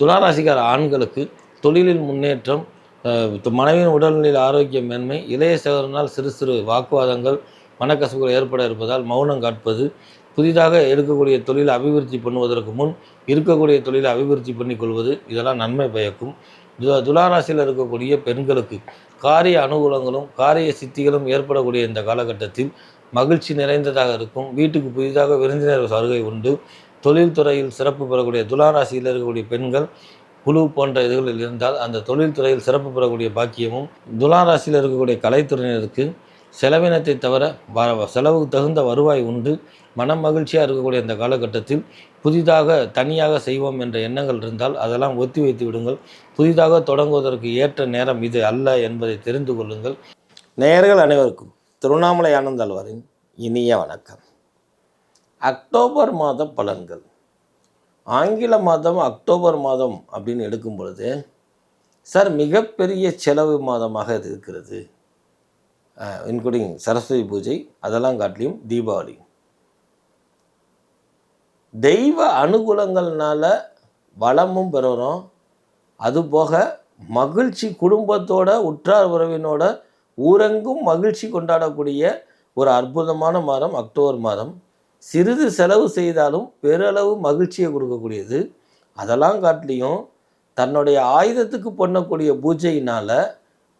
துளாராசிக்கார ஆண்களுக்கு தொழிலில் முன்னேற்றம் மனைவியின் உடல்நிலையில் ஆரோக்கிய மேன்மை இளைய சகோதரனால் சிறு சிறு வாக்குவாதங்கள் மனக்கசப்புகள் ஏற்பட இருப்பதால் மௌனம் காட்பது புதிதாக எடுக்கக்கூடிய தொழிலை அபிவிருத்தி பண்ணுவதற்கு முன் இருக்கக்கூடிய தொழிலை அபிவிருத்தி பண்ணிக்கொள்வது இதெல்லாம் நன்மை பயக்கும். துலாராசியில் துளாராசியில் இருக்கக்கூடிய பெண்களுக்கு காரிய அனுகூலங்களும் காரிய சித்திகளும் ஏற்படக்கூடிய இந்த காலகட்டத்தில் மகிழ்ச்சி நிறைந்ததாக இருக்கும். வீட்டுக்கு புதிதாக விருந்தினர் வருகை உண்டு. தொழில்துறையில் சிறப்பு பெறக்கூடிய துளாராசியில் இருக்கக்கூடிய பெண்கள் குழு போன்ற இதுகளில் இருந்தால் அந்த தொழில்துறையில் சிறப்பு பெறக்கூடிய பாக்கியமும் துளாராசியில் இருக்கக்கூடிய கலைத்துறையினருக்கு செலவினத்தை தவிர வ- செலவுக்கு தகுந்த வருவாய் உண்டு. மன மகிழ்ச்சியாக இருக்கக்கூடிய இந்த காலகட்டத்தில் புதிதாக தனியாக செய்வோம் என்ற எண்ணங்கள் இருந்தால் அதெல்லாம் ஒத்தி வைத்து விடுங்கள். புதிதாக தொடங்குவதற்கு ஏற்ற நேரம் இது அல்ல என்பதை தெரிந்து கொள்ளுங்கள். நேயர்கள் அனைவருக்கும் திருவண்ணாமலை ஆனந்தாழ்வாரின் இனிய வணக்கம். அக்டோபர் மாத பலன்கள். ஆங்கில மாதம் அக்டோபர் மாதம் அப்படின்னு எடுக்கும் பொழுது சார் மிகப்பெரிய செலவு மாதமாக இது இருக்கிறது. இன்க்ளூடிங் சரஸ்வதி பூஜை அதெல்லாம் காட்டிலையும் தீபாவளி. தெய்வ அனுகூலங்கள்னால வளமும் பெறுறோம். அதுபோக மகிழ்ச்சி குடும்பத்தோட உற்றார் உறவினோட ஊரெங்கும் மகிழ்ச்சி கொண்டாடக்கூடிய ஒரு அற்புதமான மாதம் அக்டோபர் மாதம். சிறிது செலவு செய்தாலும் பெருளவு மகிழ்ச்சியை கொடுக்கக்கூடியது. அதெல்லாம் காட்டிலையும் தன்னுடைய ஆயுதத்துக்கு பண்ணக்கூடிய பூஜையினால்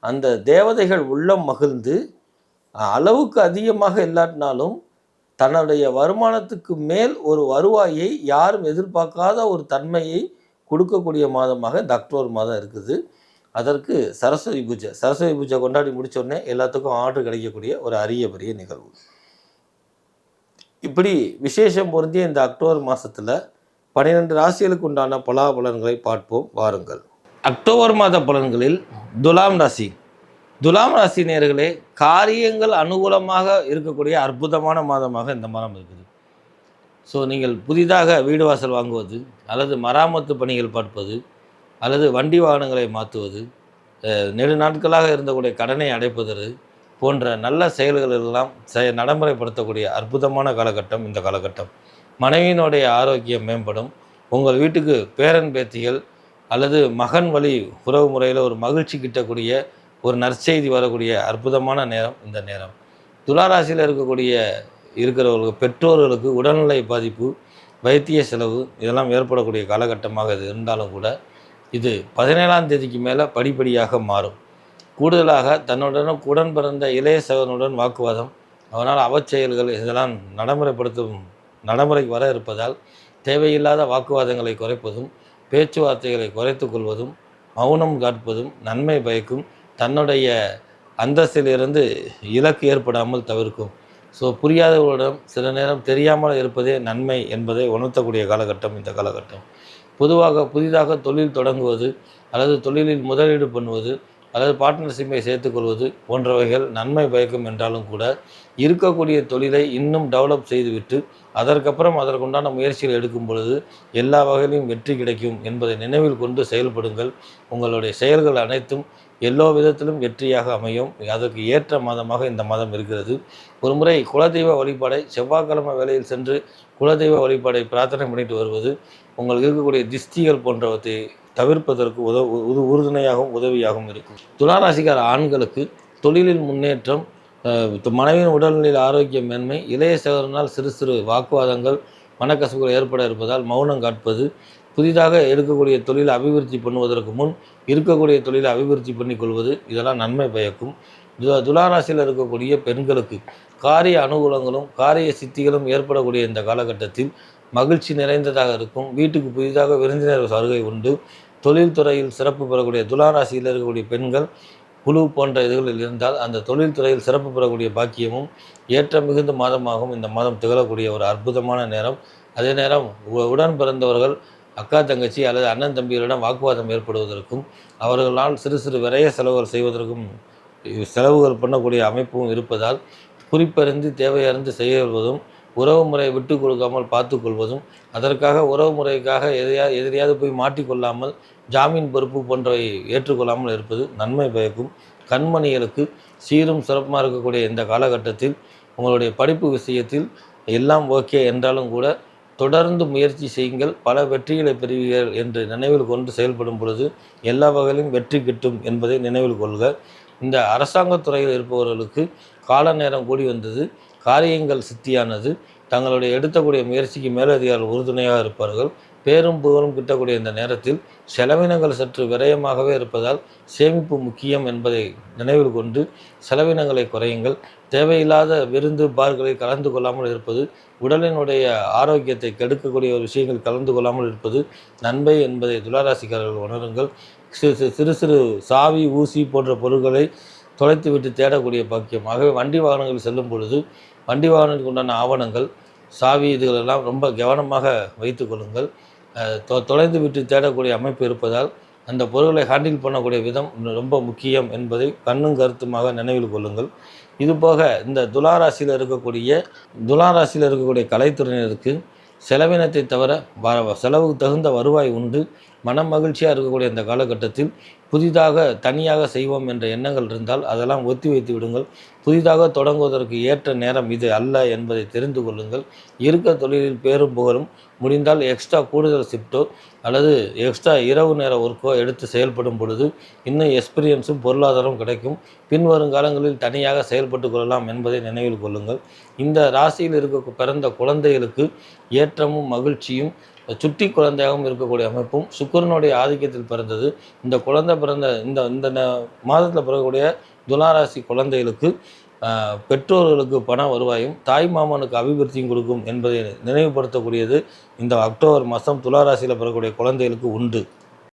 அந்த தேவதைகள் உள்ளம் மகிழ்ந்து அளவுக்கு அதிகமாக இல்லாட்டினாலும் தன்னுடைய வருமானத்துக்கு மேல் ஒரு வருவாயை யாரும் எதிர்பார்க்காத ஒரு தன்மையை கொடுக்கக்கூடிய மாதமாக இந்த அக்டோபர் மாதம் இருக்குது. அதற்கு சரஸ்வதி பூஜை சரஸ்வதி பூஜை கொண்டாடி முடித்தோடனே எல்லாத்துக்கும் ஆர்டர் கிடைக்கக்கூடிய ஒரு அரிய பெரிய நிகழ்வு. இப்படி விசேஷம் பொருந்திய இந்த அக்டோபர் மாதத்தில் பன்னிரெண்டு ராசிகளுக்கு உண்டான பலாபலன்களை பார்ப்போம் வாருங்கள். அக்டோபர் மாத பலன்களில் துலாம் ராசி. துலாம் ராசி நேர்களே காரியங்கள் அனுகூலமாக இருக்கக்கூடிய அற்புதமான மாதமாக இந்த மாதம் இருக்குது. ஸோ நீங்கள் புதிதாக வீடு வாசல் வாங்குவது அல்லது மராமத்து பணிகள் பார்ப்பது அல்லது வண்டி வாகனங்களை மாற்றுவது நெடு நாட்களாக இருந்தக்கூடிய கடனை அடைப்பது போன்ற நல்ல செயல்கள் எல்லாம் செய நடைமுறைப்படுத்தக்கூடிய அற்புதமான காலகட்டம் இந்த காலகட்டம். மனைவியினுடைய ஆரோக்கியம் மேம்படும். உங்கள் வீட்டுக்கு பேரன் பேத்திகள் அல்லது மகன் வழி உறவு முறையில் ஒரு மகிழ்ச்சி கிட்டக்கூடிய ஒரு நற்செய்தி வரக்கூடிய அற்புதமான நேரம் இந்த நேரம். துளாராசியில் இருக்கக்கூடிய இருக்கிறவர்களுக்கு பெற்றோர்களுக்கு உடல்நிலை பாதிப்பு வைத்திய செலவு இதெல்லாம் ஏற்படக்கூடிய காலகட்டமாக இது இருந்தாலும் கூட இது பதினேழாம் தேதிக்கு மேலே படிப்படியாக மாறும். கூடுதலாக தன்னுடனும் உடன் பிறந்த இளைய சகனுடன் வாக்குவாதம் அவனால் அவச்செயல்கள் இதெல்லாம் நடைமுறைப்படுத்தும் நடைமுறைக்கு வர இருப்பதால் தேவையில்லாத வாக்குவாதங்களை குறைப்பதும் பேச்சுவார்த்தைகளை குறைத்து கொள்வதும் மௌனம் காட்பதும் நன்மை பயக்கும் தன்னுடைய அந்தஸ்திலிருந்து இலக்கு ஏற்படாமல் தவிர்க்கும். ஸோ புரியாதவர்களிடம் சில நேரம் தெரியாமல் இருப்பதே நன்மை என்பதை உணர்த்தக்கூடிய காலகட்டம் இந்த காலகட்டம். பொதுவாக புதிதாக தொழில் தொடங்குவது அல்லது தொழிலில் முதலீடு பண்ணுவது அல்லது பார்ட்னர்ஷிப்பை சேர்த்துக்கொள்வது போன்றவைகள் நன்மை பயக்கும் என்றாலும் கூட இருக்கக்கூடிய தொழிலை இன்னும் டெவலப் செய்துவிட்டு அதற்கப்புறம் அதற்குண்டான முயற்சிகள் எடுக்கும் பொழுது எல்லா வகையிலும் வெற்றி கிடைக்கும் என்பதை நினைவில் கொண்டு செயல்படுங்கள். உங்களுடைய செயல்கள் அனைத்தும் எல்லா விதத்திலும் வெற்றியாக அமையும். அதற்கு ஏற்ற மாதமாக இந்த மாதம் இருக்கிறது. ஒரு முறை குலதெய்வ வழிபாடை செவ்வாய்க்கிழமை வேளையில் சென்று குலதெய்வ வழிபாடை பிரார்த்தனை பண்ணிட்டு வருவது உங்களுக்கு இருக்கக்கூடிய திஷ்டிகள் போன்றவற்றை தவிர்ப்பதற்கு உதவு உது உறுதுணையாகவும் உதவியாகவும் இருக்கும். துளாராசிக்கார ஆண்களுக்கு தொழிலில் முன்னேற்றம் அஹ், மனைவியின் உடல்நிலையில் ஆரோக்கிய மேன்மை இளைய சகோதரனால் சிறு சிறு வாக்குவாதங்கள் மனக்கசப்புகள் ஏற்பட இருப்பதால் மௌனம் காட்பது புதிதாக எடுக்கக்கூடிய தொழிலை அபிவிருத்தி பண்ணுவதற்கு முன் இருக்கக்கூடிய தொழிலை அபிவிருத்தி பண்ணி கொள்வது இதெல்லாம் நன்மை பயக்கும். து- துளாராசியில் இருக்கக்கூடிய பெண்களுக்கு காரிய அனுகூலங்களும் காரிய சித்திகளும் ஏற்படக்கூடிய இந்த காலகட்டத்தில் மகிழ்ச்சி நிறைந்ததாக இருக்கும். வீட்டுக்கு புதிதாக விருந்தினர் வருகை உண்டு. தொழில்துறையில் சிறப்பு பெறக்கூடிய துளாராசியில் இருக்கக்கூடிய பெண்கள் குழு போன்ற இதுகளில் இருந்தால் அந்த தொழில்துறையில் சிறப்பு பெறக்கூடிய பாக்கியமும் ஏற்ற மிகுந்த மாதமாகவும் இந்த மாதம் திகழக்கூடிய ஒரு அற்புதமான நேரம். அதே நேரம் உடன் பிறந்தவர்கள் அக்கா தங்கச்சி அல்லது அண்ணன் தம்பிகளிடம் வாக்குவாதம் ஏற்படுவதற்கும் அவர்களால் சிறு சிறு விரைய செலவுகள் செய்வதற்கும் செலவுகள் பண்ணக்கூடிய அமைப்பும் இருப்பதால் குறிப்பறிந்து தேவையறிந்து செய்வதும் உறவு முறையை விட்டு கொடுக்காமல் பார்த்து கொள்வதும் அதற்காக உறவு முறைக்காக எதையா எதிரியாவது போய் மாட்டிக்கொள்ளாமல் ஜாமீன் பொறுப்பு போன்றவை ஏற்றுக்கொள்ளாமல் இருப்பது நன்மை பயக்கும். கண்மணிகளுக்கு சீரும் சிறப்புமாக இருக்கக்கூடிய இந்த காலகட்டத்தில் உங்களுடைய படிப்பு விஷயத்தில் எல்லாம் ஓகே என்றாலும் கூட தொடர்ந்து முயற்சி செய்யுங்கள். பல வெற்றிகளை பெறுவீர்கள் என்று நினைவில் கொண்டு செயல்படும் பொழுது எல்லா வகையிலும் வெற்றி கிட்டும் என்பதை நினைவில் கொள்க. இந்த அரசாங்கத் துறையில் இருப்பவர்களுக்கு கால நேரம் கூடி வந்தது. காரியங்கள் சித்தியானது தங்களுடைய எடுத்தக்கூடிய முயற்சிக்கு மேலதிகாரிகள் உறுதுணையாக இருப்பார்கள். பேரும் புகழும் கிட்டக்கூடிய இந்த நேரத்தில் செலவினங்கள் சற்று விரயமாகவே இருப்பதால் சேமிப்பு முக்கியம் என்பதை நினைவில் கொண்டு செலவினங்களை குறையுங்கள். தேவையில்லாத விருந்து பார்களில் கலந்து கொள்ளாமல் இருப்பது உடலினுடைய ஆரோக்கியத்தை கெடுக்கக்கூடிய ஒரு விஷயங்கள் கலந்து கொள்ளாமல் இருப்பது நன்மை என்பதை துளாராசிக்காரர்கள் உணருங்கள். சிறு சிறு சிறு சிறு சாவி ஊசி போன்ற பொருட்களை தொலைத்துவிட்டு தேடக்கூடிய பாக்கியமாகவே வண்டி வாகனங்கள் செல்லும் பொழுது வண்டி வாகனத்துக்கு உண்டான ஆவணங்கள் சாவி இதுகளெல்லாம் ரொம்ப கவனமாக வைத்து கொள்ளுங்கள். தொ தொலைந்து விட்டு தேடக்கூடிய அமைப்பு இருப்பதால் அந்த பொருட்களை ஹேண்டில் பண்ணக்கூடிய விதம் ரொம்ப முக்கியம் என்பதை கண்ணும் கருத்துமாக நினைவில் கொள்ளுங்கள். இதுபோக இந்த துளாராசியில் இருக்கக்கூடிய துளாராசியில் இருக்கக்கூடிய கலைத்துறையினருக்கு செலவினத்தை தவிர வ செலவுக்கு தகுந்த வருவாய் உண்டு. மனம் மகிழ்ச்சியாக இருக்கக்கூடிய இந்த காலகட்டத்தில் புதிதாக தனியாக செய்வோம் என்ற எண்ணங்கள் இருந்தால் அதெல்லாம் ஒத்தி வைத்து விடுங்கள். புதிதாக தொடங்குவதற்கு ஏற்ற நேரம் இது அல்ல என்பதை தெரிந்து கொள்ளுங்கள். இருக்க தொழிலில் பேரும் புகழும். முடிந்தால் எக்ஸ்ட்ரா கூடுதல் ஷிஃப்ட்டோ அல்லது எக்ஸ்ட்ரா இரவு நேர ஒர்க்கோ எடுத்து செயல்படும் பொழுது இன்னும் எக்ஸ்பீரியன்ஸும் பொருளாதாரம் கிடைக்கும். பின்வரும் காலங்களில் தனியாக செயல்பட்டு கொள்ளலாம் என்பதை நினைவில் கொள்ளுங்கள். இந்த ராசியில் இருக்க பிறந்த குழந்தைகளுக்கு ஏற்றமும் மகிழ்ச்சியும் சுட்டி குழந்தையாகவும் இருக்கக்கூடிய அமைப்பும் சுக்கரனுடைய ஆதிக்கத்தில் பிறந்தது. இந்த குழந்தை பிறந்த இந்த இந்த மாதத்தில் பிறக்கக்கூடிய துளாராசி குழந்தைகளுக்கு பெற்றோர்களுக்கு பண வருவாயும் தாய் மாமனுக்கு அபிவிருத்தியும் கொடுக்கும் என்பதை நினைவுபடுத்தக்கூடியது இந்த அக்டோபர் மாதம் துளாராசியில் பிறக்கக்கூடிய குழந்தைகளுக்கு உண்டு.